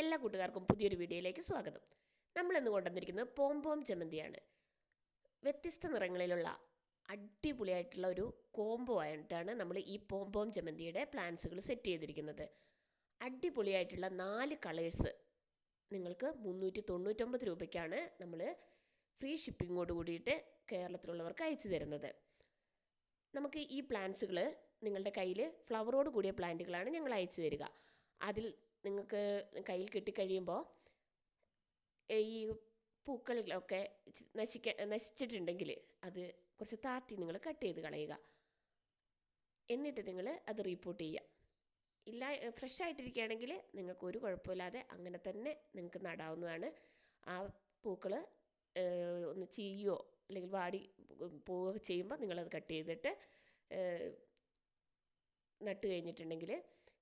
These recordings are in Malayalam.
എല്ലാ കൂട്ടുകാർക്കും പുതിയൊരു വീഡിയോയിലേക്ക് സ്വാഗതം. നമ്മൾ ഇന്ന് കൊണ്ടുവന്നിരിക്കുന്നത് പോംപോം ചമ്മന്തിയാണ് വ്യത്യസ്ത നിറങ്ങളിലുള്ള അടിപൊളിയായിട്ടുള്ള ഒരു കോംബോ ആയിട്ടാണ് നമ്മൾ ഈ പോംപോം ചമ്മന്തിയുടെ പ്ലാൻസുകൾ സെറ്റ് ചെയ്തിരിക്കുന്നത്. അടിപൊളിയായിട്ടുള്ള നാല് കളേഴ്സ് നിങ്ങൾക്ക് മുന്നൂറ്റി തൊണ്ണൂറ്റൊമ്പത് രൂപയ്ക്കാണ് നമ്മൾ ഫ്രീ ഷിപ്പിങ്ങോട് കൂടിയിട്ട് കേരളത്തിലുള്ളവർക്ക് അയച്ചു തരുന്നത്. നമുക്ക് ഈ പ്ലാന്റ്സുകൾ നിങ്ങളുടെ കയ്യിൽ ഫ്ലവറോട് കൂടിയ പ്ലാന്റുകളാണ് ഞങ്ങൾ അയച്ചു തരിക. അതിൽ നിങ്ങൾക്ക് കയ്യിൽ കിട്ടിക്കഴിയുമ്പോൾ ഈ പൂക്കളിലൊക്കെ നശിക്ക നശിച്ചിട്ടുണ്ടെങ്കിൽ അത് കുറച്ച് താത്തി നിങ്ങൾ കട്ട് ചെയ്ത് കളയുക. എന്നിട്ട് നിങ്ങൾ അത് റീപ്പോർട്ട് ചെയ്യുക. ഇല്ല ഫ്രഷ് ആയിട്ടിരിക്കുകയാണെങ്കിൽ നിങ്ങൾക്ക് ഒരു കുഴപ്പമില്ലാതെ അങ്ങനെ തന്നെ നിങ്ങൾക്ക് നടാവുന്നതാണ്. ആ പൂക്കൾ ഒന്ന് ചീയോ അല്ലെങ്കിൽ വാടി പോവുകയൊക്കെ ചെയ്യുമ്പോൾ നിങ്ങളത് കട്ട് ചെയ്തിട്ട് നട്ട് കഴിഞ്ഞിട്ടുണ്ടെങ്കിൽ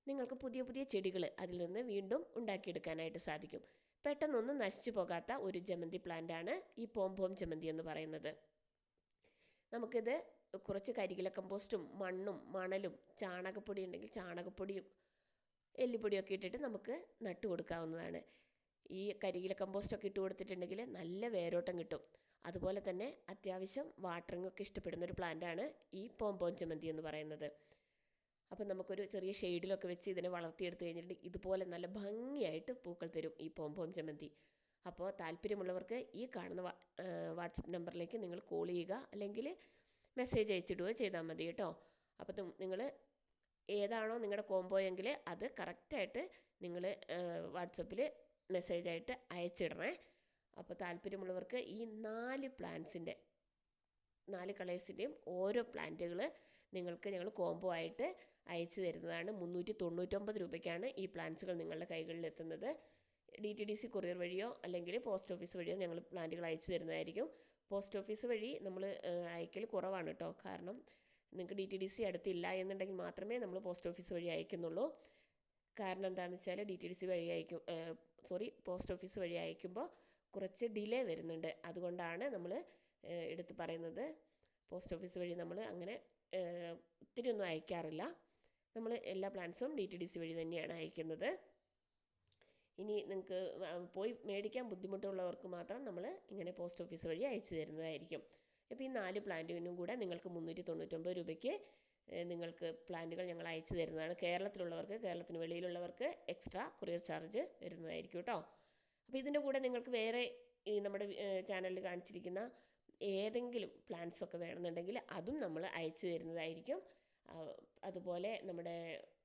നിങ്ങൾക്ക് പുതിയ പുതിയ ചെടികൾ അതിൽ നിന്ന് വീണ്ടും ഉണ്ടാക്കിയെടുക്കാനായിട്ട് സാധിക്കും. പെട്ടെന്നൊന്നും നശിച്ചു പോകാത്ത ഒരു ജമന്തി പ്ലാന്റാണ് ഈ പോംപോം ജമന്തി എന്ന് പറയുന്നത്. നമുക്കിത് കുറച്ച് കരികില കമ്പോസ്റ്റും മണ്ണും മണലും ചാണകപ്പൊടി ഉണ്ടെങ്കിൽ ചാണകപ്പൊടിയും എല്ലിപ്പൊടിയൊക്കെ ഇട്ടിട്ട് നമുക്ക് നട്ടു കൊടുക്കാവുന്നതാണ്. ഈ കരികില കമ്പോസ്റ്റൊക്കെ ഇട്ട് കൊടുത്തിട്ടുണ്ടെങ്കിൽ നല്ല വേരോട്ടം കിട്ടും. അതുപോലെ തന്നെ അത്യാവശ്യം വാട്ടറിങ്ങൊക്കെ ഇഷ്ടപ്പെടുന്ന ഒരു പ്ലാന്റാണ് ഈ പോംപോം ചമന്തി എന്ന് പറയുന്നത്. അപ്പം നമുക്കൊരു ചെറിയ ഷെയ്ഡിലൊക്കെ വെച്ച് ഇതിനെ വളർത്തിയെടുത്ത് കഴിഞ്ഞിട്ടുണ്ടെങ്കിൽ ഇതുപോലെ നല്ല ഭംഗിയായിട്ട് പൂക്കൾ തരും ഈ പോംപോം ചമ്മന്തി. അപ്പോൾ താല്പര്യമുള്ളവർക്ക് ഈ കാണുന്ന വാട്സപ്പ് നമ്പറിലേക്ക് നിങ്ങൾ കോൾ ചെയ്യുക അല്ലെങ്കിൽ മെസ്സേജ് അയച്ചിടുകയോ ചെയ്താൽ മതി കേട്ടോ. അപ്പം നിങ്ങൾ ഏതാണോ നിങ്ങളുടെ കോംബോ എങ്കിൽ അത് കറക്റ്റായിട്ട് നിങ്ങൾ വാട്സപ്പിൽ മെസ്സേജായിട്ട് അയച്ചിടണേ. അപ്പോൾ താല്പര്യമുള്ളവർക്ക് ഈ നാല് പ്ലാന്റ്സിന്റെ നാല് കളേഴ്സിന്റെയും ഓരോ പ്ലാന്റുകൾ നിങ്ങൾക്ക് ഞങ്ങൾ കോംബോ ആയിട്ട് അയച്ചു തരുന്നതാണ്. മുന്നൂറ്റി തൊണ്ണൂറ്റൊമ്പത് രൂപയ്ക്കാണ് ഈ പ്ലാന്റ്സുകൾ നിങ്ങളുടെ കൈകളിൽ എത്തുന്നത്. D T D C courier വഴിയോ അല്ലെങ്കിൽ പോസ്റ്റ് ഓഫീസ് വഴിയോ ഞങ്ങൾ പ്ലാന്റുകൾ അയച്ചു തരുന്നതായിരിക്കും. പോസ്റ്റ് ഓഫീസ് വഴി നമ്മൾ അയക്കൽ കുറവാണ് കേട്ടോ. കാരണം നിങ്ങൾക്ക് ഡി ടി ഡി സി അടുത്തില്ല എന്നുണ്ടെങ്കിൽ മാത്രമേ നമ്മൾ പോസ്റ്റ് ഓഫീസ് വഴി അയക്കുന്നുള്ളൂ. കാരണം എന്താണെന്ന് വെച്ചാൽ ഡി ടി ഡി സി വഴി അയക്കും സോറി പോസ്റ്റ് ഓഫീസ് വഴി അയക്കുമ്പോൾ കുറച്ച് ഡിലേ വരുന്നുണ്ട്. അതുകൊണ്ടാണ് നമ്മൾ എടുത്ത് പറയുന്നത്. പോസ്റ്റ് ഓഫീസ് വഴി നമ്മൾ അങ്ങനെ ഒത്തിരി ഒന്നും അയക്കാറില്ല. നമ്മൾ എല്ലാ പ്ലാൻസും ഡി ടി ഡി സി വഴി തന്നെയാണ് അയക്കുന്നത്. ഇനി നിങ്ങൾക്ക് പോയി മേടിക്കാൻ ബുദ്ധിമുട്ടുള്ളവർക്ക് മാത്രം നമ്മൾ ഇങ്ങനെ പോസ്റ്റ് ഓഫീസ് വഴി അയച്ചു തരുന്നതായിരിക്കും. അപ്പോൾ ഈ നാല് പ്ലാന്റിനും കൂടെ നിങ്ങൾക്ക് മുന്നൂറ്റി തൊണ്ണൂറ്റൊമ്പത് രൂപയ്ക്ക് നിങ്ങൾക്ക് പ്ലാന്റുകൾ ഞങ്ങൾ അയച്ചു തരുന്നതാണ്. കേരളത്തിലുള്ളവർക്ക് കേരളത്തിന് വെളിയിലുള്ളവർക്ക് എക്സ്ട്രാ കൊറിയർ ചാർജ് വരുന്നതായിരിക്കും കേട്ടോ അപ്പോൾ ഇതിന്റെ കൂടെ നിങ്ങൾക്ക് വേറെ ഈ നമ്മുടെ ചാനലിൽ കാണിച്ചിരിക്കുന്ന ഏതെങ്കിലും പ്ലാൻസ് ഒക്കെ വേണമെന്നുണ്ടെങ്കിൽ അതും നമ്മൾ അയച്ചു തരുന്നതായിരിക്കും. അതുപോലെ നമ്മുടെ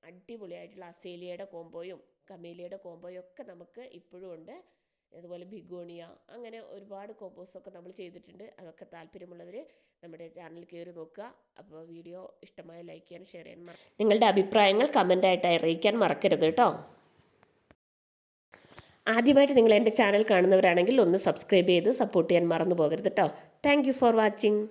അടിപൊളിയായിട്ടുള്ള അസേലിയയുടെ കോമ്പോയും കമേലിയയുടെ കോമ്പോയും ഒക്കെ നമുക്ക് ഇപ്പോഴും ഉണ്ട്. അതുപോലെ ബിഗോണിയ അങ്ങനെ ഒരുപാട് കോമ്പോസൊക്കെ നമ്മൾ ചെയ്തിട്ടുണ്ട്. അതൊക്കെ താല്പര്യമുള്ളവർ നമ്മുടെ ചാനൽ കയറി നോക്കുക. അപ്പോൾ വീഡിയോ ഇഷ്ടമായ ലൈക്ക് ചെയ്യാൻ ഷെയർ ചെയ്യാൻ നിങ്ങളുടെ അഭിപ്രായങ്ങൾ കമന്റായിട്ട് അറിയിക്കാൻ മറക്കരുത് കേട്ടോ. ആദ്യമായിട്ട് നിങ്ങൾ എന്റെ ചാനൽ കാണുന്നവരാണെങ്കിൽ ഒന്ന് സബ്സ്ക്രൈബ് ചെയ്ത് സപ്പോർട്ട് ചെയ്യാൻ മറന്നു പോകരുത് കേട്ടോ താങ്ക് ഫോർ വാച്ചിങ്